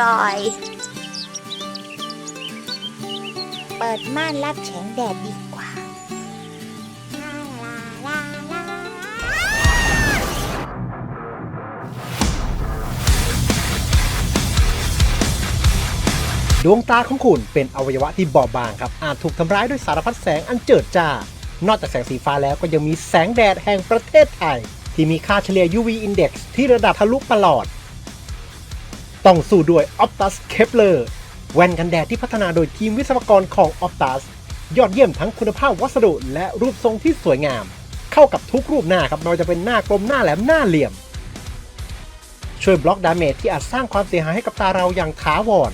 นี้อากาศดีแน่เลยเปิดม่านรับแสงแดดดีกว่าลาลาลาลาดวงตาของคุณเป็นอวัยวะที่บอบบางครับ อาจถูกทำร้ายด้วยสารพัดแสงอันเจิดจ้า นอกจากแสงสีฟ้าแล้วก็ยังมีแสงแดดแห่งประเทศไทย ที่มีค่าเฉลี่ย UV index ที่ระดับทะลุประหลอด ต้องสู้ด้วย Optus Kepler แว่นกันแดดที่พัฒนาโดยทีมวิศวกรของ Optus ยอดเยี่ยมทั้งคุณภาพวัสดุและรูปทรงที่สวยงาม เข้ากับทุกรูปหน้าครับไม่ว่าจะเป็นหน้ากลมหน้าแหลมหน้าเหลี่ยม ช่วยบล็อกดาเมจที่อาจสร้างความเสียหายให้กับตาเราอย่างถาวร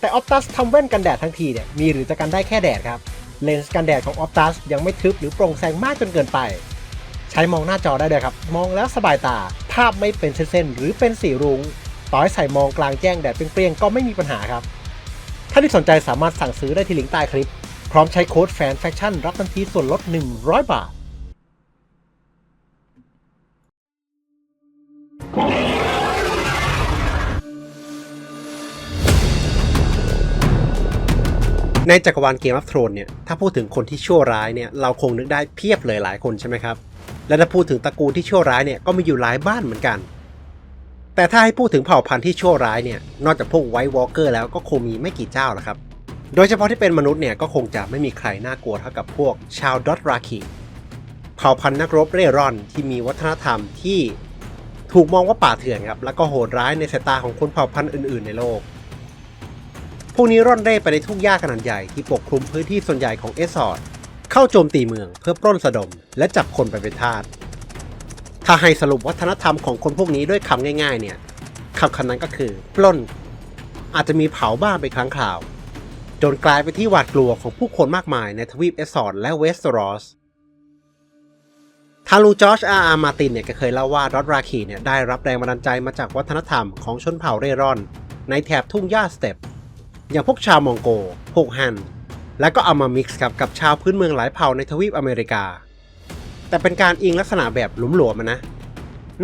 แต่ Optus ทำแว่นกันแดดทั้งทีเนี่ยมีหรือจะกันได้แค่แดดครับ เลนส์กันแดดของ Optus ยังไม่ทึบหรือโปร่งแสงมากจนเกินไป ใช้มองหน้าจอได้เลยครับ มองแล้วสบายตา ภาพไม่เป็นเส้นๆ หรือเป็นสีรุง้ง ต่อให้ใส่มองกลางแจ้งแดดเปรี้ยงๆ ก็ไม่มีปัญหาครับ ถ้าที่สนใจสามารถสั่งซื้อได้ที่ลิงก์ใต้คลิป พร้อมใช้โค้ดแฟนแฟคชั่นรับทันทีส่วนลด 100 บาทในจักรวาลเกม of Thrones เนี่ย ถ้าพูดถึงคนที่ชั่วร้ายเนี่ย เราคงนึกได้เพียบเลยหลายคนใช่ไหมครับ และถ้าพูดถึงตระกูลที่ชั่วร้ายเนี่ยก็มีอยู่หลายบ้านเหมือนกัน แต่ถ้าให้พูดถึงเผ่าพันธุ์ที่ชั่วร้ายเนี่ยนอกจากพวกไวท์วอล์กเกอร์แล้วก็คงมีไม่กี่เจ้าละครับ โดยเฉพาะที่เป็นมนุษย์เนี่ยก็คงจะไม่มีใครน่ากลัวเท่ากับพวกชาวดอตราคีเผ่าพันธุ์นักรบเร่ร่อนที่มีวัฒนธรรมที่ถูกมองว่าป่าเถื่อนครับแล้วก็โหดร้ายในสายตาของคนเผ่าพันธุ์อื่น ๆ ในโลก พวกนี้ร่อนเร่ไปในทุ่งหญ้าขนาดใหญ่ที่ปกคลุมพื้นที่ส่วนใหญ่ของเอสซอร์ด เข้าโจมตีเมืองเพื่อปล้นสะดม และจับคนไปเป็นทาส ถ้าให้สรุปวัฒนธรรมของคนพวกนี้ด้วยคำง่ายๆ เนี่ยคำคำนั้นก็คือ ปล้น อาจจะมีเผาบ้างไปครั้งคราว จนกลายเป็นที่หวาดกลัวของผู้คนมากมายในทวีปเอสซอร์ดและเวสตอรอสทางลูจอร์จอาร์อาร์มาตินเนี่ยก็เคยเล่าว่าดอตราคีเนี่ยได้รับแรงบันดาลใจมาจากวัฒนธรรมของชนเผ่าเร่ร่อน ในแถบทุ่งหญ้าสเต็ปอย่างพวกชาวมองโก พวกฮัน และก็เอามามิกซ์กับกับชาวพื้นเมืองหลายเผ่าในทวีปอเมริกา แต่เป็นการอิงลักษณะแบบหลุมหลวมนะ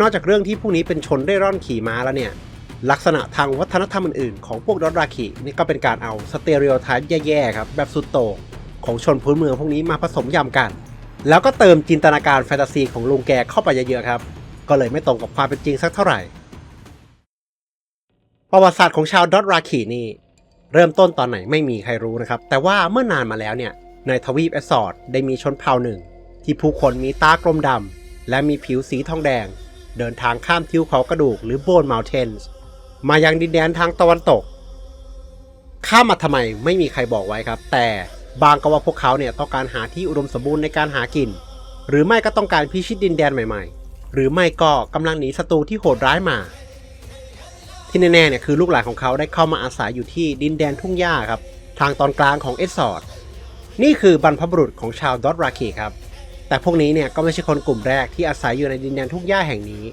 นอกจากเรื่องที่พวกนี้เป็นชนเร่ร่อนขี่ม้าแล้วเนี่ย ลักษณะทางวัฒนธรรมอื่นๆ ของพวกดอราคีนี่ก็เป็นการเอาสเตอริโอไทป์แย่ๆครับแบบสุดโต่งของชนพื้นเมืองพวกนี้มาผสมยำกัน แล้วก็เติมจินตนาการแฟนตาซีของลุงแกเข้าไปเยอะๆครับ ก็เลยไม่ตรงกับความเป็นจริงสักเท่าไหร่ ประวัติศาสตร์ของชาวดอราคีนี่ เริ่มต้นตอนไหนไม่มีใครรู้นะครับ แต่ว่าเมื่อนานมาแล้วเนี่ยในทวีปแอสซอร์ดได้มีชนเผ่าหนึ่ง ที่ผู้คนมีตากลมดำและมีผิวสีทองแดง เดินทางข้ามทิวเขากระดูกหรือโบนมลเทนส์มายังดินแดนทางตะวันตก ข้ามมาทำไมไม่มีใครบอกไว้ครับ แต่บางก็ว่าพวกเขาเนี่ยต้องการหาที่อุดมสมบูรณ์ในการหากิน หรือไม่ก็ต้องการพิชิตดินแดนใหม่ ๆ หรือไม่ก็กำลังหนีศัตรูที่โหดร้ายมา ที่แน่ๆเนี่ยคือลูกหลานของเขาได้เข้ามาอาศัยอยู่ที่ดินแดนทุ่งหญ้าครับทางตอนกลางของเอสซอร์ดนี่คือบรรพบุรุษของชาวดอตราคีครับ แต่พวกนี้เนี่ยก็ไม่ใช่คนกลุ่มแรกที่อาศัยอยู่ในดินแดนทุ่งหญ้าแห่งนี้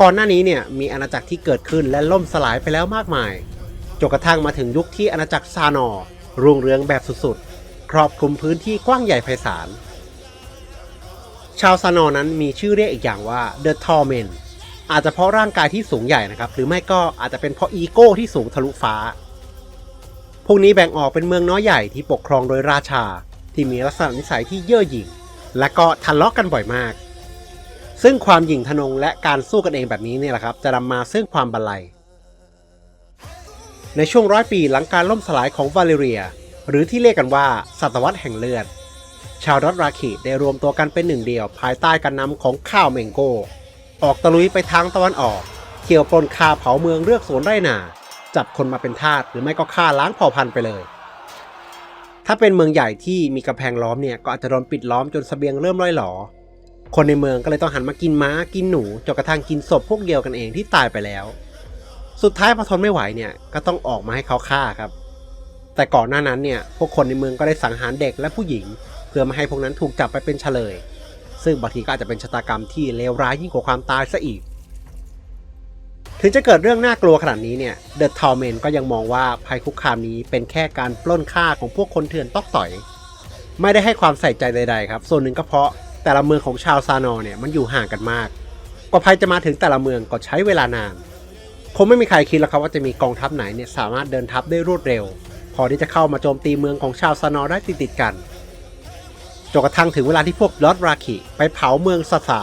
ก่อนหน้านี้เนี่ยมีอาณาจักรที่เกิดขึ้นและล่มสลายไปแล้วมากมายจนกระทั่งมาถึงยุคที่อาณาจักรซานอร์รุ่งเรืองแบบสุดๆ ครอบคลุมพื้นที่กว้างใหญ่ไพศาล ชาวซานอนั้นมีชื่อเรียกอีกอย่างว่า The Tall Men อาจจะเพราะร่างกายที่สูงใหญ่นะครับ หรือไม่ก็อาจจะเป็นเพราะอีโก้ที่สูงทะลุฟ้า พวกนี้แบ่งออกเป็นเมืองน้อยใหญ่ที่ปกครองโดยราชา ที่มีลักษณะนิสัยที่เย่อหยิ่ง และก็ทะเลาะกันบ่อยมาก ซึ่งความหยิ่งทะนงและการสู้กันเองแบบนี้เนี่ยแหละครับ จะนำมาซึ่งความบันไลในช่วงร้อยปีหลังการล่มสลายของวาเลเรีย หรือที่เรียกกันว่าศตวรรษแห่งเลือด ชาวดอตราคีได้รวมตัวกันเป็นหนึ่งเดียว ภายใต้การนำของข้าวเมงโก ออกตะลุยไปทางตะวันออกเที่ยวปลนฆ่าเผาเมืองเลือกสวนไร่นา จับคนมาเป็นทาสหรือไม่ก็ฆ่าล้างเผ่าพันธุ์ไปเลย ถ้าเป็นเมืองใหญ่ที่มีกำแพงล้อมเนี่ยก็อาจจะโดนปิดล้อมจนเสบียงเริ่มล่อยหลอ คนในเมืองก็เลยต้องหันมากินม้ากินหนูจนกระทั่งกินศพพวกเดียวกันเองที่ตายไปแล้ว สุดท้ายพอทนไม่ไหวเนี่ยก็ต้องออกมาให้เขาฆ่าครับ แต่ก่อนหน้านั้นเนี่ยพวกคนในเมืองก็ได้สังหารเด็กและผู้หญิง เพื่อไม่ให้พวกนั้นถูกจับไปเป็นเฉลย ซึ่งบางทีก็อาจจะเป็นชะตากรรมที่เลวร้ายยิ่งกว่าความตายซะอีก ถึงจะเกิดเรื่องน่ากลัวขนาดนี้เนี่ยเดอะทอ m เมนก็ยังมองว่าภัยคุกคามนี้เป็นแค่การปล้นฆ่าของพวกคนเถื่อนตอกต่อย ไม่ได้ให้ความใส่ใจใดๆครับส่วนหนึ่งก็เพราะแต่ละเมืองของชาวซานอเนี่ยมันอยู่ห่างกันมาก กว่าภัยจะมาถึงแต่ละเมืองก็ใช้เวลานานคงไม่มีใครคิดหรอกครับว่าจะมีกองทัพไหนเนี่ยสามารถเดินทัพได้รวดเร็ว พอที่จะเข้ามาโจมตีเมืองของชาวซานอได้ติดๆกัน จนกระทั่งถึงเวลาที่พวกลอดราคิไปเผาเมืองซาซา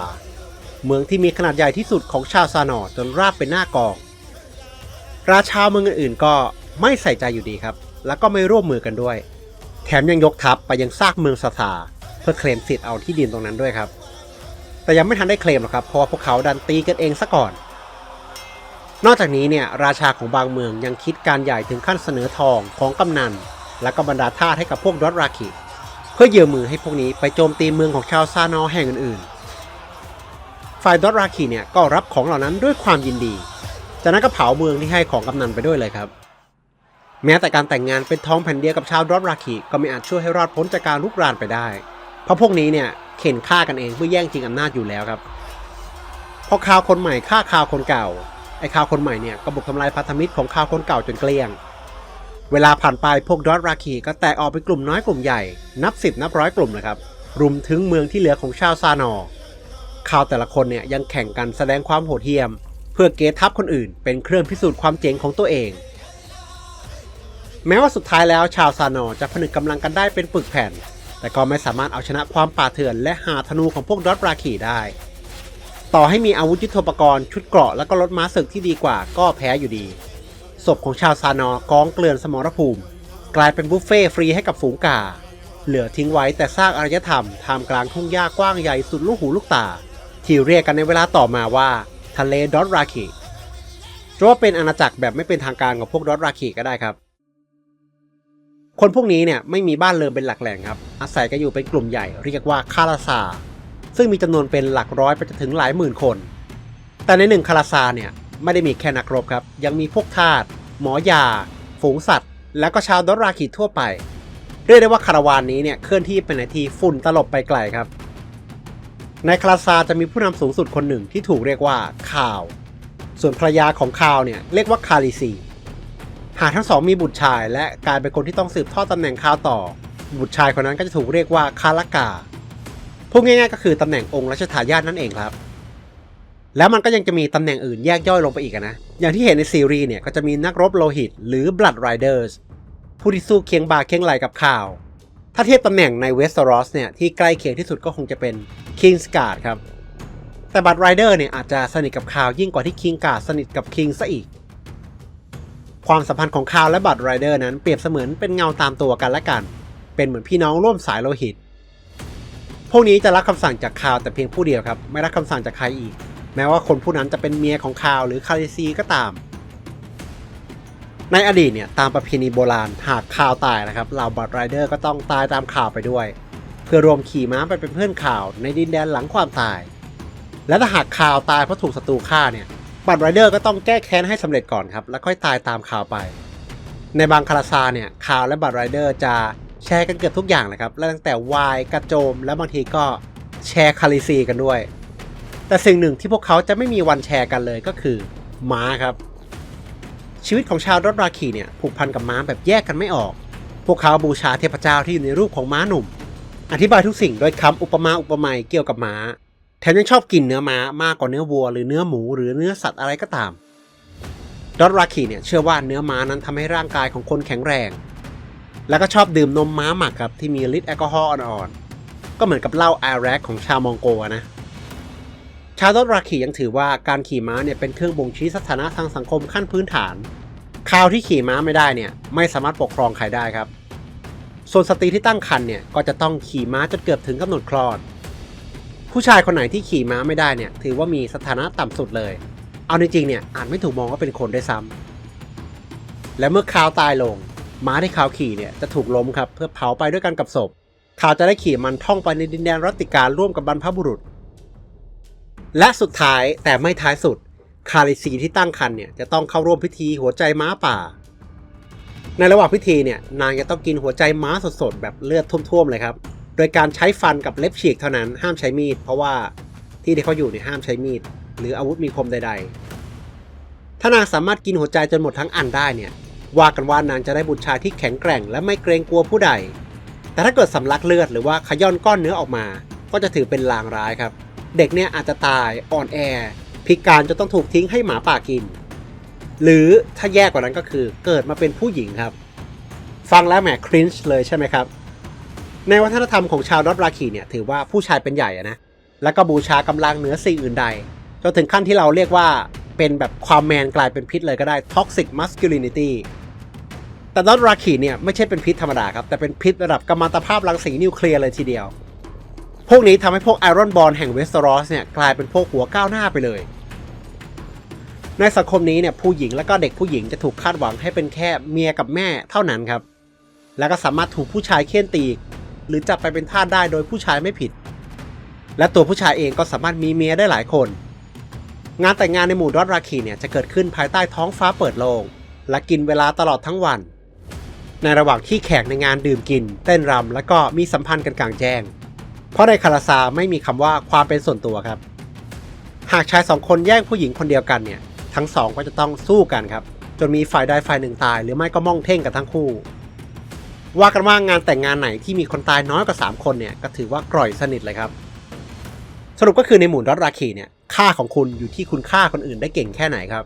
เมืองที่มีขนาดใหญ่ที่สุดของชาวซานอจนราบเป็นหน้ากอง ราชาเมืองอื่นๆก็ไม่ใส่ใจอยู่ดีครับ แล้วก็ไม่ร่วมมือกันด้วย แถมยังยกทัพไปยังซากเมืองซาซาเพื่อเคลมสิทธิ์เอาที่ดินตรงนั้นด้วยครับ แต่ยังไม่ทันได้เคลมหรอกครับเพราะว่าพวกเขาดันตีกันเองซะก่อน นอกจากนี้เนี่ยราชาของบางเมืองยังคิดการใหญ่ถึงขั้นเสนอทองของกำนัน และก็บรรดาทาสให้กับพวกดอตราคิ พื่อเยืมมือให้พวกนี้ไปโจมตีเมืองของชาวซานอแห่งอื่นๆ ฝ่ายดอตราคิเนี่ยก็รับของเหล่านั้นด้วยความยินดี จากนั้นก็เผาเมืองที่ให้ของกำนันไปด้วยเลยครับ แม้แต่การแต่งงานเป็นท้องแผ่นเดียวกับชาวดอตราคิก็ไม่อาจช่วยให้รอดพ้นจากการลุกรานไปได้ เพราะพวกนี้เนี่ยเข็นฆ่ากันเองเพื่อแย่งชิงอำนาจอยู่แล้วครับ พอข่าวคนใหม่ฆ่าข่าวคนเก่า ไอ้ข่าวคนใหม่เนี่ยก็บุกทำลายพันธมิตรของข่าวคนเก่าจนเกลี้ยง เวลาผ่านไปพวกดอตราคีก็แตกออกเป็นกลุ่มน้อยกลุ่มใหญ่ นับสิบนับร้อยกลุ่มนะครับรุมถึงเมืองที่เหลือของชาวซานอ์ข่าวแต่ละคนเนี่ยยังแข่งกันแสดงความโหดเหี้ยม เพื่อเกทับคนอื่น เป็นเครื่องพิสูจน์ความเจ๋งของตัวเอง แม้ว่าสุดท้ายแล้วชาวซานอ์จะผนึกกำลังกันได้เป็นปึกแผ่น แต่ก็ไม่สามารถเอาชนะความป่าเถื่อนและหาธนูของพวกดอตราคีได้ ต่อให้มีอาวุธยุทโธปกรณ์ชุดเกราะและก็รถม้าศึกที่ดีกว่าก็แพ้อยู่ดี ศพของชาวซานอร์กองเกลื่อนสมรภูมิ กลายเป็นบุฟเฟ่ฟรีให้กับฝูงกา เหลือทิ้งไว้แต่ซากอารยธรรมท่ามกลางทุ่งหญ้ากว้างใหญ่สุดลูกหูลูกตา ที่เรียกกันในเวลาต่อมาว่า ทะเลดอตราคีจะว่าเป็นอาณาจักรแบบไม่เป็นทางการของพวกดอตราคีก็ได้ครับ คนพวกนี้เนี่ยไม่มีบ้านเรือนเป็นหลักแหล่งครับ อาศัยกันอยู่เป็นกลุ่มใหญ่เรียกว่าคาราซาซึ่งมีจำนวนเป็นหลักร้อยไปจนถึงหลายหมื่นคน แต่ในหนึ่งคาราซาเนี่ยไม่ได้มีแค่นักรบครับ ยังมีพวกทาส หมอยา ฝูงสัตว์ แล้วก็ชาวดอราคิทั่วไป เรียกได้ว่าคาราวานนี้เนี่ยเคลื่อนที่ไปในที่ฝุ่นตลบไปไกลครับ ในคาราซาจะมีผู้นำสูงสุดคนหนึ่งที่ถูกเรียกว่าคาว ส่วนภรรยาของคาวเนี่ยเรียกว่าคาลิซี หากทั้งสองมีบุตรชาย และกลายเป็นคนที่ต้องสืบทอดตำแหน่งคาวต่อ บุตรชายคนนั้นก็จะถูกเรียกว่าคาลากาพูดง่ายๆก็คือตำแหน่งองค์รัชทายาทนั่นเองครับ แล้วมันก็ยังจะมีตำแหน่งอื่นแยกย่อยลงไปอีกนะ อย่างที่เห็นในซีรีส์เนี่ยก็จะมีนักรบโลหิต หรือ Blood Riders ผู้ที่สู้เคียงบ่าเคียงไหลกับข่าว ถ้าเทียบตำแหน่งในเวส t รอสเนี่ยที่ใกล้เคียงที่สุดก็คงจะเป็น King's Guard ครับ แต่ Blood Rider เนี่ยอาจจะสนิทกับข่าวยิ่งกว่าที่ King Guard สนิทกับ King ซะอีก ความสัมพันธ์ของข่าวและ Blood Rider นั้นเปรียบเสมือนเป็นเงาตามตัวกันและกัน เป็นเหมือนพี่น้องร่วมสายโลหิต พวกนี้จะรับคำสั่งจากข่าวแต่เพียงผู้เดียวครับ ไม่รับคำสั่งจากใครอีก แม้ว่าคนผู้นั้นจะเป็นเมียของข่าวหรือคาริซีก็ตาม ในอดีตเนี่ยตามประเพณีโบราณหากข่าวตายนะครับเหล่าบัตไรเดอร์ก็ต้องตายตามข่าวไปด้วย เพื่อรวมขี่ม้าไปเป็นเพื่อนข่าวในดินแดนหลังความตาย และถ้าหากข่าวตายเพราะถูกศัตรูฆ่าเนี่ยบัตไรเดอร์ก็ต้องแก้แค้นให้สำเร็จก่อนครับแล้วค่อยตายตามข่าวไป ในบางคาราซาเนี่ยข่าวและบัตไรเดอร์จะแชร์กันเกือบทุกอย่างนะครับ และตั้งแต่วายกระโจม และบางทีก็แชร์คาริซีกันด้วย แต่สิ่งหนึ่งที่พวกเขาจะไม่มีวันแชร์กันเลยก็คือม้าครับ ชีวิตของชาวดอตราคีเนี่ยผูกพันกับม้าแบบแยกกันไม่ออก พวกเขาบูชาเทพเจ้าที่อยู่ในรูปของม้าหนุ่ม อธิบายทุกสิ่งโดยคำอุปมาอุปไมยเกี่ยวกับม้า แถมยังชอบกินเนื้อม้ามากกว่าเนื้อวัวหรือเนื้อหมูหรือเนื้อสัตว์อะไรก็ตามดอตราคีเนี่ยเชื่อว่าเนื้อม้านั้นทำให้ร่างกายของคนแข็งแรง แล้วก็ชอบดื่มนมม้าหมักครับที่มีฤทธิ์แอลกอฮอล์อ่อนๆ ก็เหมือนกับเหล้าอาแรกของชาวมองโกนะ ชาวดอตราคียังถือว่าการขี่ม้าเนี่ยเป็นเครื่องบ่งชี้สถานะทางสังคมขั้นพื้นฐานข่าวที่ขี่ม้าไม่ได้เนี่ยไม่สามารถปกครองใครได้ครับ ส่วนสตรีที่ตั้งครรภ์เนี่ยก็จะต้องขี่ม้าจนเกือบถึงกำหนดคลอด ผู้ชายคนไหนที่ขี่ม้าไม่ได้เนี่ยถือว่ามีสถานะต่ำสุดเลย เอาจริงๆเนี่ยอาจไม่ถูกมองว่าเป็นคนได้ซ้ำและเมื่อข่าวตายลง ม้าที่ข่าวขี่เนี่ยจะถูกล้มครับเพื่อเผาไปด้วยกันกับศพข่าวจะได้ขี่มันท่องไปในดินแดนรัตติการร่วมกับบรรพบุรุษ และสุดท้ายแต่ไม่ท้ายสุด คาริซีที่ตั้งครรภ์เนี่ยจะต้องเข้าร่วมพิธีหัวใจม้าป่า ในระหว่างพิธีเนี่ยนางจะต้องกินหัวใจม้าสดๆแบบเลือดท่วมๆเลยครับ โดยการใช้ฟันกับเล็บฉีกเท่านั้นห้ามใช้มีด เพราะว่าที่ที่เขาอยู่เนี่ยห้ามใช้มีด หรืออาวุธมีคมใด ๆ ถ้านางสามารถกินหัวใจจนหมดทั้งอันได้เนี่ยว่ากันว่านางจะได้บุตรชายที่แข็งแกร่ง และไม่เกรงกลัวผู้ใด แต่ถ้าเกิดสำลักเลือดหรือว่าขย้อนก้อนเนื้อออกมา ก็จะถือเป็นลางร้ายครับ เด็กเนี่ยอาจจะตายอ่อนแอ พิการจนต้องถูกทิ้งให้หมาป่ากิน หรือถ้าแย่กว่านั้นก็คือเกิดมาเป็นผู้หญิงครับ ฟังแล้วแหมครินช์เลยใช่ไหมครับ ในวัฒนธรรมของชาวดอตราคีเนี่ยถือว่าผู้ชายเป็นใหญ่นะแล้วก็บูชากำลังเหนือสิ่งอื่นใดจนถึงขั้นที่เราเรียกว่าเป็นแบบความแมนกลายเป็นพิษเลยก็ได้ toxic masculinity แต่ดอตราคีเนี่ยไม่ใช่เป็นพิษธรรมดาครับ แต่เป็นพิษระดับกัมมันตภาพรังสีนิวเคลียร์เลยทีเดียว พวกนี้ทำให้พวกไอรอนบอลแห่งเวสตอรอสเนี่ยกลายเป็นพวกหัวก้าวหน้าไปเลย ในสังคมนี้เนี่ยผู้หญิงและก็เด็กผู้หญิงจะถูกคาดหวังให้เป็นแค่เมียกับแม่เท่านั้นครับ แล้วก็สามารถถูกผู้ชายเคี่นตี หรือจับไปเป็นทาสได้โดยผู้ชายไม่ผิด และตัวผู้ชายเองก็สามารถมีเมียได้หลายคน งานแต่งงานในหมู่ดอตราคีเนี่ยจะเกิดขึ้นภายใต้ท้องฟ้าเปิดโลง่งและกินเวลาตลอดทั้งวัน ในระหว่างที่แขกในงานดื่มกิน เต้นรำและก็มีสัมพันธ์กันกลางแจ้ง เพราะในคาราซาไม่มีคำว่าความเป็นส่วนตัวครับ หากชายสองคนแย่งผู้หญิงคนเดียวกันเนี่ยทั้งสองก็จะต้องสู้กันครับ จนมีฝ่ายใดฝ่ายหนึ่งตาย หรือไม่ก็ม่องเท่งกันทั้งคู่ ว่ากันว่างานแต่งงานไหนที่มีคนตายน้อยกว่า 3 คนเนี่ยก็ถือว่ากร่อยสนิทเลยครับ สรุปก็คือในหมู่ดอตราคีเนี่ยค่าของคุณอยู่ที่คุณฆ่าคนอื่นได้เก่งแค่ไหนครับ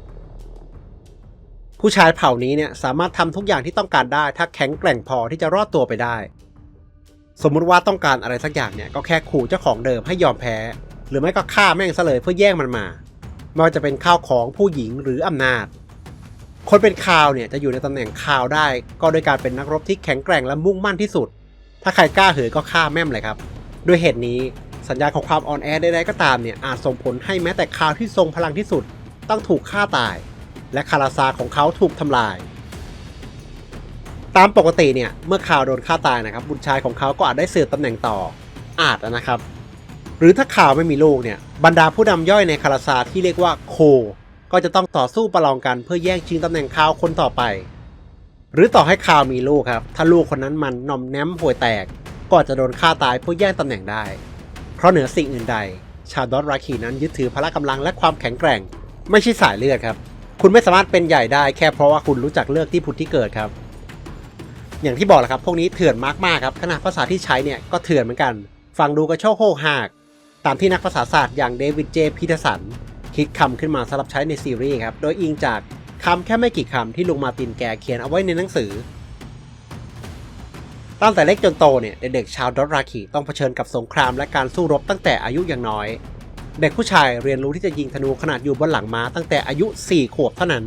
ผู้ชายเผ่านี้เนี่ยสามารถทำทุกอย่างที่ต้องการได้ ถ้าแข็งแกร่งพอที่จะรอดตัวไปได้ สมมุติว่าต้องการอะไรสักอย่างเนี่ยก็แค่ขู่เจ้าของเดิมให้ยอมแพ้ หรือไม่ก็ฆ่าแม่งซะเลยเพื่อแย่งมันมาไม่ว่าจะเป็นข้าวของผู้หญิงหรืออำนาจ คนเป็นข่าวเนี่ยจะอยู่ในตำแหน่งข่าวได้ ก็โดยการเป็นนักรบที่แข็งแกร่งและมุ่งมั่นที่สุด ถ้าใครกล้าเหือก็ฆ่าแม่มเลยครับ ด้วยเหตุนี้สัญญาณของความอ่อนแอใดๆก็ตามเนี่ยอาจส่งผลให้แม้แต่ข่าวที่ทรงพลังที่สุด ต้องถูกฆ่าตาย และคาราซาของเขาถูกทำลาย ตามปกติเนี่ย เมื่อข่าวโดนฆ่าตายนะครับ บุตรชายของเขาก็อาจได้สืบตำแหน่งต่อ อาจนะครับ หรือถ้าข่าวไม่มีลูกเนี่ย บรรดาผู้นำย่อยในคาราซาที่เรียกว่าโค ก็จะต้องต่อสู้ประลองกันเพื่อแย่งชิงตำแหน่งข่าวคนต่อไป หรือต่อให้ข่าวมีลูกครับ ถ้าลูกคนนั้นมันหนอมแนมห่วยแตก ก็จะโดนฆ่าตายเพื่อแย่งตำแหน่งได้ เพราะเหนือสิ่งอื่นใด ชาวดอตราคีนั้นยึดถือพละกำลังและความแข็งแกร่ง ไม่ใช่สายเลือดครับ คุณไม่สามารถเป็นใหญ่ได้ แค่เพราะว่าคุณรู้จักเลือกที่ผุดที่เกิดครับ อย่างที่บอกแหละครับพวกนี้เถื่อนมากๆครับขนาดภาษาที่ใช้เนี่ยก็เถื่อนเหมือนกันฟังดูก็โชคโหกหาก ตามที่นักภาษาศาสตร์อย่างเดวิดเจพีทสันคิดคำขึ้นมาสำหรับใช้ในซีรีส์ครับ โดยอิงจากคำแค่ไม่กี่คำที่ลุงมาร์ตินแกเขียนเอาไว้ในหนังสือ ตั้งแต่เล็กจนโตเนี่ยเด็กๆชาวดอราคีต้องเผชิญกับสงครามและการสู้รบตั้งแต่อายุยังน้อย เด็กผู้ชายเรียนรู้ที่จะยิงธนูขนาดอยู่บนหลังม้าตั้งแต่อายุ 4 ขวบเท่านั้น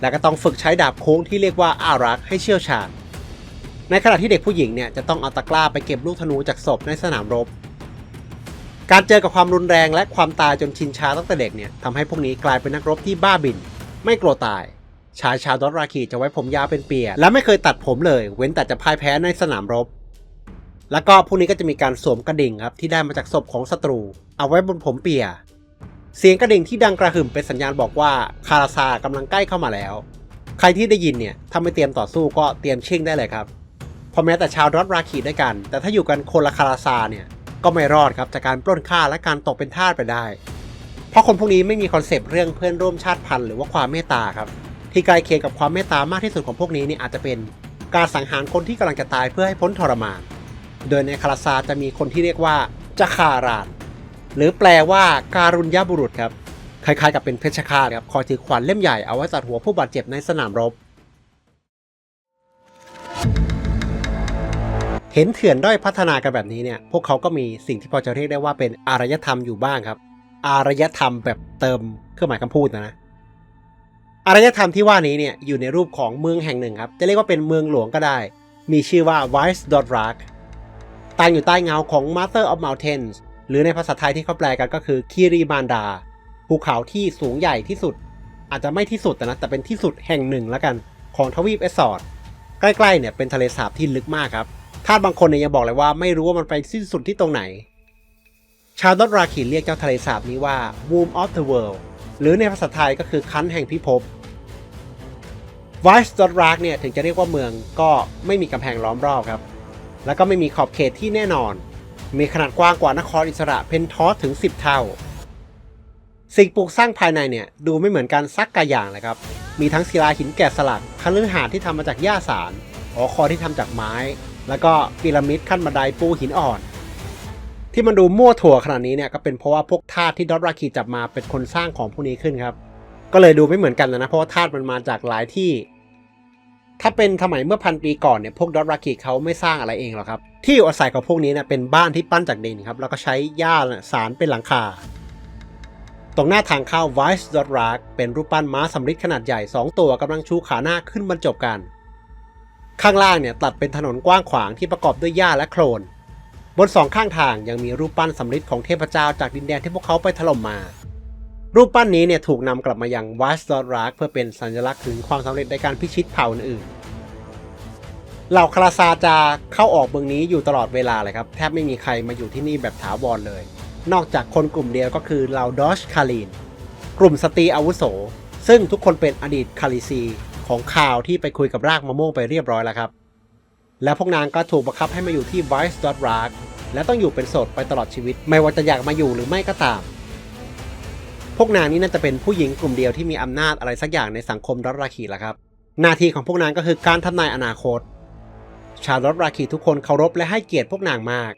และก็ต้องฝึกใช้ดาบโค้งที่เรียกว่าอารักให้เชี่ยวชาญ ในขณะที่เด็กผู้หญิงเนี่ยจะต้องเอาตะกร้าไปเก็บลูกธนูจากศพในสนามรบ การเจอกับความรุนแรงและความตายจนชินชาตั้งแต่เด็กเนี่ยทำให้พวกนี้กลายเป็นนักรบที่บ้าบิน ไม่กลัวตาย ชายชาวดอตราคีจะไว้ผมยาวเป็นเปีย และไม่เคยตัดผมเลย เว้นแต่จะพ่ายแพ้ในสนามรบ แล้วก็พวกนี้ก็จะมีการสวมกระดิ่งครับที่ได้มาจากศพของศัตรู เอาไว้บนผมเปีย เสียงกระดิ่งที่ดังกระหึ่มเป็นสัญญาณบอกว่าคาราซากำลังใกล้เข้ามาแล้ว ใครที่ได้ยินเนี่ยถ้าไม่เตรียมต่อสู้ก็เตรียมชิ่งได้เลยครับ พราะแม้แต่ชาวดอตราคีด้วยกัน แต่ถ้าอยู่กันคนละคาราซาเนี่ยก็ไม่รอดครับจากการปล้นฆ่าและการตกเป็นทาสไปได้ เพราะคนพวกนี้ไม่มีคอนเซปต์เรื่องเพื่อนร่วมชาติพันธุ์หรือว่าความเมตตาครับที่ใกล้เคียงกับความเมตตามากที่สุดของพวกนี้เนี่ยอาจจะเป็นการสังหารคนที่กำลังจะตายเพื่อให้พ้นทรมาน โดยในคาราซาจะมีคนที่เรียกว่าจะคารานหรือแปลว่าการุญยบุรุษครับคล้ายๆกับเป็นเพชฌฆาตครับคอยถือขวานเล่มใหญ่เอาไว้ตัดหัวผู้บาดเจ็บในสนามรบ เห็นเถื่อนด้อยพัฒนากันแบบนี้เนี่ย พวกเขาก็มีสิ่งที่พอจะเรียกได้ว่าเป็นอารยธรรมอยู่บ้างครับ อารยธรรมแบบเติมเครื่องหมายคำพูดนะนะ อารยธรรมที่ว่านี้เนี่ยอยู่ในรูปของเมืองแห่งหนึ่งครับ จะเรียกว่าเป็นเมืองหลวงก็ได้ มีชื่อว่า w i s e d o t r a k ตั้งอยู่ใต้เงาของ Master of Mountains หรือในภาษาไทยที่เขาแปลกันก็คือคีรีมานดา ภูเขาที่สูงใหญ่ที่สุด อาจจะไม่ที่สุดแต่นะ แต่เป็นที่สุดแห่งหนึ่งแล้วกัน ของทวีปเอสซอร์ดใกล้ๆเนี่ยเป็นทะเลสาบที่ลึกมากครับ ทาสบางคนเนี่ยยังบอกเลยว่าไม่รู้ว่ามันไปสิ้นสุดที่ตรงไหน ชาวดอตราคีเรียกเจ้าทะเลสาบนี้ว่า Womb of the World หรือในภาษาไทยก็คือคันแห่งพิภพไวส์ดอตรักเนี่ยถึงจะเรียกว่าเมืองก็ไม่มีกำแพงล้อมรอบครับ แล้วก็ไม่มีขอบเขตที่แน่นอน มีขนาดกว้างกว่านครอิสระเพนทอสถึง 10 เท่า สิ่งปลูกสร้างภายในเนี่ยดูไม่เหมือนกันสักกะอย่างเลยครับ มีทั้งศิลาหินแกะสลักคฤหาสน์ที่ทำมาจากหญ้าสารหอคอยที่ทำจากไม้ แล้วก็พีระมิดขั้นบันไดปูหินอ่อน ที่มันดูมั่วถั่วขนาดนี้เนี่ยก็เป็นเพราะว่าพวกทาสที่ดอทราคีจับมาเป็นคนสร้างของพวกนี้ขึ้นครับ ก็เลยดูไม่เหมือนกันนะเพราะว่าทาสมันมาจากหลายที่ ถ้าเป็นสมัยเมื่อพันปีก่อนเนี่ยพวกดอทราคีเขาไม่สร้างอะไรเองหรอกครับ ที่อยู่อาศัยของพวกนี้เนี่ยเป็นบ้านที่ปั้นจากดินครับแล้วก็ใช้หญ้าสารเป็นหลังคาตรงหน้าทางเข้า Vice Dot r a k เป็นรูปปั้นม้าสำริดขนาดใหญ่ 2 ตัวกำลังชูขาหน้าขึ้นบรรจบกัน ข้างล่างเนี่ยตัดเป็นถนนกว้างขวางที่ประกอบด้วยหญ้าและโคลน บนสองข้างทางยังมีรูปปั้นสำริดของเทพเจ้าจากดินแดนที่พวกเขาไปถล่มมา รูปปั้นนี้เนี่ยถูกนำกลับมายัง Vice Dot r a k เพื่อเป็นสัญลักษณ์ถึงความสำเร็จในการพิชิตเผ่าอื่นเหล่าคลาซาจะเข้าออกเมืองนี้อยู่ตลอดเวลาเลยครับ แทบไม่มีใครมาอยู่ที่นี่แบบถาวรเลย นอกจากคนกลุ่มเดียวก็คือเหล่าดอชคาลีน กลุ่มสตรีอาวุโส ซึ่งทุกคนเป็นอดีตคาลิซี ของข่าวที่ไปคุยกับรากมะม่วงไปเรียบร้อยแล้วครับ และพวกนางก็ถูกบังคับให้มาอยู่ที่ Vice Dot r a k และต้องอยู่เป็นโสดไปตลอดชีวิต ไม่ว่าจะอยากมาอยู่หรือไม่ก็ตาม พวกนางนี่น่าจะเป็นผู้หญิงกลุ่มเดียวที่มีอำนาจอะไรสักอย่างในสังคมดอทราคีแหละครับ หน้าที่ของพวกนางก็คือการทำนายอนาคต ชาวดอทราคีทุกคนเคารพและให้เกียรติพวกนางมาก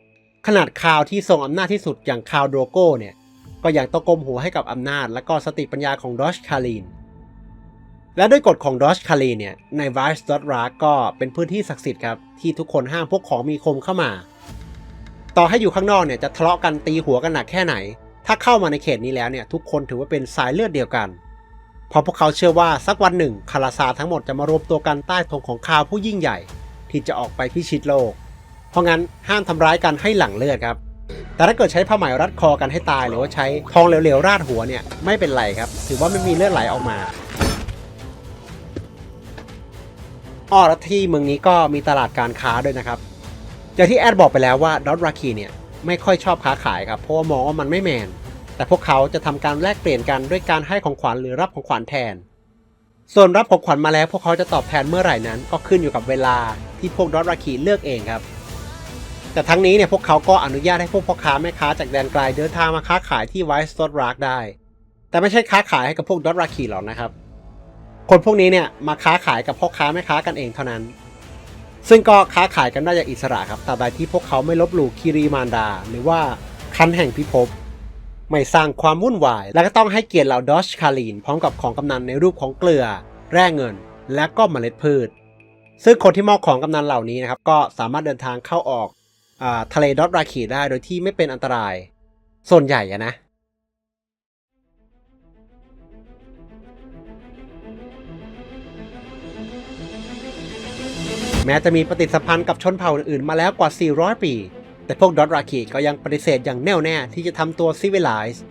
ขนาดข่าวที่ทรงอำนาจที่สุดอย่างข่าวโดโก้เนี่ยก็ยังต้องก้มหัวให้กับอำนาจและก็สติปัญญาของดอชคาลีน และด้วยกฎของดอชคาลีเนี่ย ใน Vice Dot r a k ก็เป็นพื้นที่ศักดิ์สิทธิ์ครับ ที่ทุกคนห้ามพวกของมีคมเข้ามา ต่อให้อยู่ข้างนอกเนี่ยจะทะเลาะกันตีหัวกันหนักแค่ไหน ถ้าเข้ามาในเขตนี้แล้วเนี่ย ทุกคนถือว่าเป็นสายเลือดเดียวกัน เพราะพวกเขาเชื่อว่าสักวันหนึ่งคาราซาทั้งหมดจะมารวมตัวกันใต้ธงของข่าวผู้ยิ่งใหญ่ ที่จะออกไปพิชิตโลก เพราะงั้นห้ามทำร้ายกันให้หลั่งเลือดครับแต่ถ้าเกิดใช้ผ้าไหมรัดคอกันให้ตายหรือว่าใช้ทองเหลวๆราดหัวเนี่ยไม่เป็นไรครับ ถือว่าไม่มีเลือดไหลออกมา อ้อแล้วที่เมืองนี้ก็มีตลาดการค้าด้วยนะครับอย่างที่แอดบอกไปแล้วว่าดอทราคีเนี่ยไม่ค่อยชอบค้าขายครับเพราะว่ามองว่ามันไม่แมน แต่พวกเขาจะทำการแลกเปลี่ยนกันด้วยการให้ของขวัญหรือรับของขวัญแทน ส่วนรับของขวัญมาแล้วพวกเขาจะตอบแทนเมื่อไหร่นั้น ก็ขึ้นอยู่กับเวลาที่พวกดอทราคีเลือกเองครับ แต่ทั้งนี้เนี่ยพวกเขาก็อนุญาตให้พวกพ่อค้าแม่ค้าจากแดนไกลเดินทางมาค้าขายที่ไวส์ o ดรักได้ แต่ไม่ใช่ค้าขายให้กับพวกดอทราคีหรอกนะครับ คนพวกนี้เนี่ยมาค้าขายกับพ่อค้าแม่ค้ากันเองเท่านั้น ซึ่งก็ค้าขายกันได้อย่างอิสระครับตราบใดที่พวกเขาไม่ลบหลู่คีรีมารดา หรือว่าคันแห่งพิภพไม่สร้างความวุ่นวาย และก็ต้องให้เกียรติเหล่าดอชคาลีน พร้อมกับของกำนันในรูปของเกลือ แร่เงิน และก็เมล็ดพืช ซึ่งคนที่มอบของกำนันเหล่านี้นะครับก็สามารถเดินทางเข้าออกอทะเลดอทราคีได้โดยที่ไม่เป็นอันตราย ส่วนใหญ่นะ แม้จะมีปฏิสัมพันธ์กับชนเผ่าอื่นๆมาแล้วกว่า 400 ปี แต่พวกดอทราคีก็ยังปฏิเสธอย่างแน่วแน่ที่จะทำตัวซิวิลไลซ์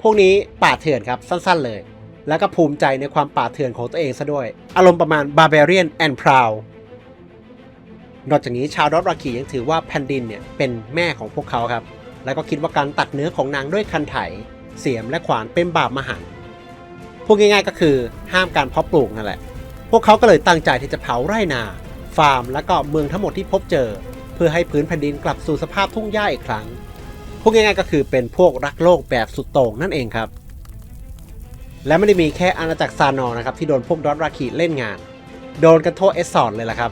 พวกนี้ป่าเถื่อนครับสั้นๆเลย แล้วก็ภูมิใจในความป่าเถื่อนของตัวเองซะด้วย อารมณ์ประมาณ barbarian and proud นอกจากนี้ชาวดอทราคียังถือว่าแผ่นดินเนี่ยเป็นแม่ของพวกเขาครับ แล้วก็คิดว่าการตัดเนื้อของนางด้วยคันไถ เสียมและขวานเป็นบาปมหันต์พูดง่ายๆก็คือห้ามการเพาะปลูกนั่นแหละ พวกเขาก็เลยตั้งใจที่จะเผาไร่นา ฟาร์ม และก็เมืองทั้งหมดที่พบเจอ เพื่อให้พื้นแผ่นดินกลับสู่สภาพทุ่งหญ้าอีกครั้งพูดง่ายๆก็คือเป็นพวกรักโลกแบบสุดโต่งนั่นเองครับ และไม่ได้มีแค่อาณาจักรซานอร์นะครับที่โดนพวกดอทราคีเล่นงาน โดนกันทั่วเอสซอร์เลยล่ะครับ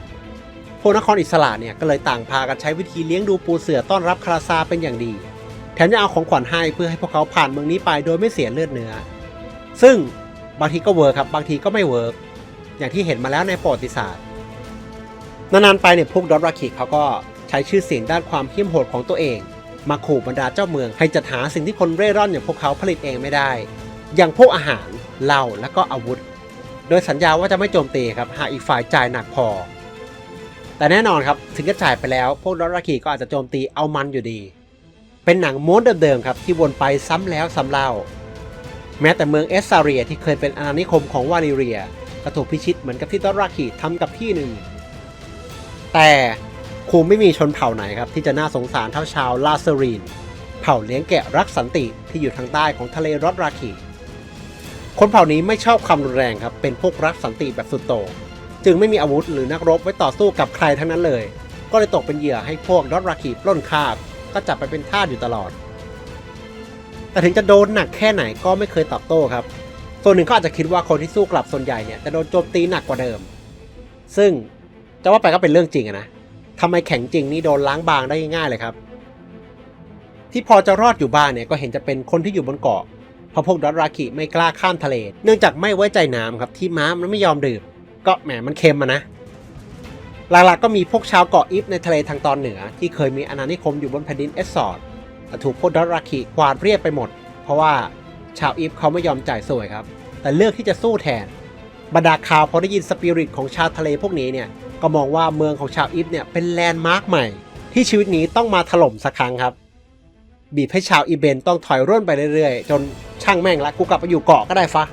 พวกนครอิสระเนี่ยก็เลยต่างพากันใช้วิธีเลี้ยงดูปูเสือต้อนรับคาราซาเป็นอย่างดี แถมยังเอาของขวัญให้เพื่อให้พวกเขาผ่านเมืองนี้ไปโดยไม่เสียเลือดเนื้อ ซึ่งบางทีก็เวิร์คครับบางทีก็ไม่เวิร์ก อย่างที่เห็นมาแล้วในประวัติศาสตร์นานๆไปเนี่ยพวกดอทราคิเขาก็ใช้ชื่อเสียงด้านความเหี้ยมโหดของตัวเอง มาขู่บรรดาเจ้าเมือง ให้จัดหาสิ่งที่คนเร่ร่อนอย่างพวกเขาผลิตเองไม่ได้ อย่างพวกอาหารเหล้าและก็อาวุธ โดยสัญญาว่าจะไม่โจมตีครับหากอีกฝ่ายจ่ายหนักพอ แต่แน่นอนครับถึงจะจ่ายไปแล้ว พวกดอราคีก็อาจจะโจมตีเอามันอยู่ดี เป็นหนังม้วนเดิมๆครับที่วนไปซ้ำแล้วซ้ำเล่า แม้แต่เมืองเอสซาเรียที่เคยเป็นอาณานิคมของวาลิเรีย ก็ถูกพิชิตเหมือนกับที่ดอราคีทำกับที่หนึ่ง แต่คงไม่มีชนเผ่าไหนครับ ที่จะน่าสงสารเท่าชาวลาเซรีน เผ่าเลี้ยงแกะรักสันติที่อยู่ทางใต้ของทะเลรอดราคีคนเผ่านี้ไม่ชอบความรุนแรงครับ เป็นพวกรักสันติแบบสุดโต่งจึงไม่มีอาวุธหรือนักรบไว้ต่อสู้กับใครทั้งนั้นเลย ก็เลยตกเป็นเหยื่อให้พวกดอราคีปล้นคาบก็จับไปเป็นทาสอยู่ตลอด แต่ถึงจะโดนหนักแค่ไหนก็ไม่เคยตอบโต้ครับ ส่วนหนึ่งเขาอาจจะคิดว่าคนที่สู้กลับส่วนใหญ่เนี่ยจะโดนโจมตีหนักกว่าเดิม ซึ่งจะว่าไปก็เป็นเรื่องจริงนะทำไมแข็งจริงนี่โดนล้างบางได้ง่ายเลยครับ ที่พอจะรอดอยู่บ้างเนี่ยก็เห็นจะเป็นคนที่อยู่บนเกาะเพราะพวกดอราคิไม่กล้าข้ามทะเล เนื่องจากไม่ไว้ใจน้ำครับที่ม้ามันไม่ยอมดื่ม ก็แหมมันเค็มอะนะ หลักๆก็มีพวกชาวเกาะอิฟในทะเลทางตอนเหนือ ที่เคยมีอาณานิคมอยู่บนแผ่นดินเอสซอร์ดถูกพวกดอราคิกวาดเรียบไปหมด เพราะว่า ชาวอิฟเขาไม่ยอมจ่ายสวยครับ แต่เลือกที่จะสู้แทน บรรดาข่าวพอได้ยินสปิริตของชาวทะเลพวกนี้เนี่ย ก็มองว่าเมืองของชาวอิฟเนี่ยเป็นแลนด์มาร์คใหม่ ที่ชีวิตนี้ต้องมาถล่มสักครั้งครับ บีบให้ชาวอีเบนต้องถอยร่นไปเรื่อยๆ จนช่างแม่งละกูกลับไปอยู่เกาะก็ได้ฟะ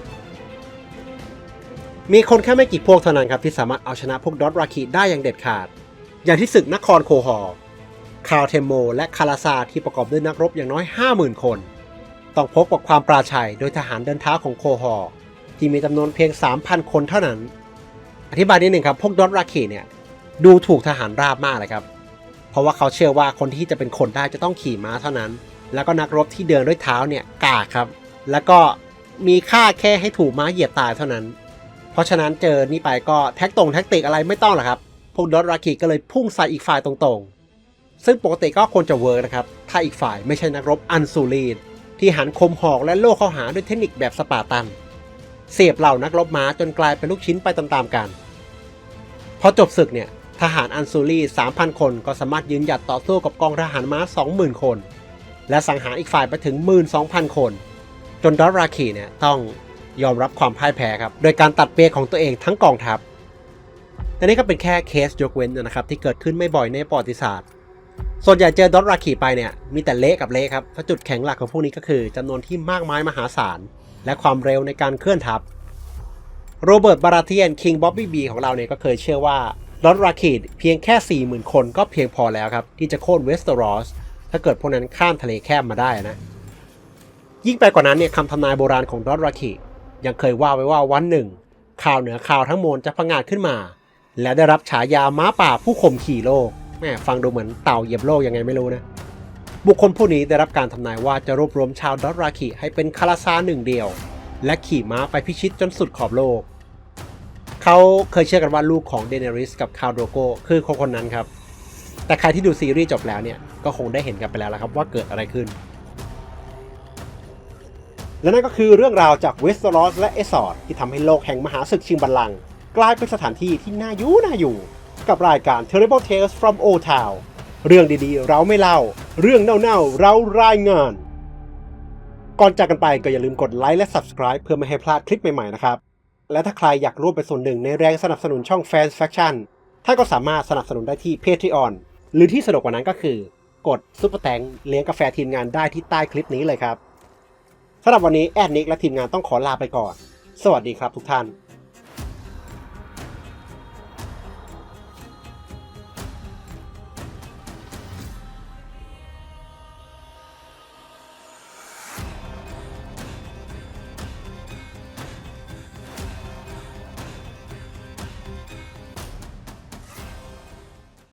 มีคนแค่ไม่กี่พวกเท่านั้นครับที่สามารถเอาชนะพวกดอทราคิได้อย่างเด็ดขาด อย่างที่ศึกนครโคฮอร์คาร์เทมโม และคาราซาที่ประกอบด้วยนักรบอย่างน้อย 50,000 คน ต้องพบกับความปราชัยโดยทหารเดินเท้าของโคฮอร์ที่มีจำนวนเพียง 3,000 คนเท่านั้น อธิบายนิดหนึ่งครับ พวกดอทราคิเนี่ยดูถูกทหารราบมากเลยครับ เพราะว่าเขาเชื่อว่าคนที่จะเป็นคนได้จะต้องขี่ม้าเท่านั้น แล้วก็นักรบที่เดินด้วยเท้าเนี่ยกากครับ แล้วก็มีค่าแค่ให้ถูกม้าเหยียบตายเท่านั้น เพราะฉะนั้นเจอนี่ไปก็แท็กตรงแท็กติกอะไรไม่ต้องหรอกครับ พวกดอทราคิก็เลยพุ่งใส่อีกฝ่ายตรงๆ ซึ่งปกติก็ควรจะเวิร์กนะครับ ถ้าอีกฝ่ายไม่ใช่นักรบอันซูลีน ที่หันคมหอกและโล่เข้าหาด้วยเทคนิคแบบสปาร์ตัน เสียบเหล่านักรบม้าจนกลายเป็นลูกชิ้นไปตามๆกัน พอจบศึกเนี่ยทหารอันซูรี3,000 คนก็สามารถยืนหยัดต่อสู้กับกองทหารม้า 20,000 คน และสังหารอีกฝ่ายไปถึง 12,000 คน จนดอราคีเนี่ยต้องยอมรับความพ่ายแพ้ครับ โดยการตัดเปรียของตัวเองทั้งกองทัพแต่นี่ก็เป็นแค่เคสยกเว้นนะครับที่เกิดขึ้นไม่บ่อยในประวัติศาสตร์ ส่วนใหญ่เจอดอทราคีไปเนี่ยมีแต่เละกับเละครับเพราะจุดแข็งหลักของพวกนี้ก็คือจำนวนที่มากมายมหาศาล และความเร็วในการเคลื่อนทัพโรเบิร์ตบาราเทียนคิงบ๊อบบี้บีของเราเนี่ยก็เคยเชื่อว่าดอทราคีดเพียงแค่ 40,000 คนก็เพียงพอแล้วครับ ที่จะโค่นเวสเตอรอสถ้าเกิดพวกนั้นข้ามทะเลแคบมาได้นะ ยิ่งไปกว่านั้นเนี่ยคำทำนายโบราณของดอทราคีดยังเคยว่าไว้ว่าวันหนึ่ง ข่าวเหนือข่าวทั้งมวลจะพังงาดขึ้นมา และได้รับฉายาม้าป่าผู้ข่มขี่โลก แม่ฟังดูเหมือนเต่าเหยียบโลกยังไงไม่รู้นะ บุคคลผู้นี้ได้รับการทำนายว่าจะรวบรวมชาวดอราคีให้เป็นคาราซาหนึ่งเดียว และขี่ม้าไปพิชิตจนสุดขอบโลก เขาเคยเชื่อกันว่าลูกของเดเนริสกับคาร์โดโกคือคนคนนั้นครับ แต่ใครที่ดูซีรีส์จบแล้วเนี่ยก็คงได้เห็นกันไปแล้วละครับว่าเกิดอะไรขึ้น และนั่นก็คือเรื่องราวจากเวสต์ลอสและเอสซอร์ดที่ทำให้โลกแห่งมหาศึกชิงบัลลังก์กลายเป็นสถานที่ที่น่าอยู่น่าอยู่ กับรายการ Terrible Tales from Old Town เรื่องดีๆ เราไม่เล่า เรื่องเน่าๆ เรารายงาน ก่อนจากกันไปก็อย่าลืมกดไลค์และ Subscribe เพื่อไม่ให้พลาดคลิปใหม่ๆนะครับ และถ้าใครอยากร่วมเป็นส่วนหนึ่งในแรงสนับสนุนช่อง Fans Faction ท่านก็สามารถสนับสนุนได้ที่ Patreon หรือที่สะดวกกว่านั้นก็คือ กดซุปเปอร์แตงเลี้ยงกาแฟทีมงานได้ที่ใต้คลิปนี้เลยครับสำหรับวันนี้แอดนิกและทีมงานต้องขอลาไปก่อน สวัสดีครับทุกท่าน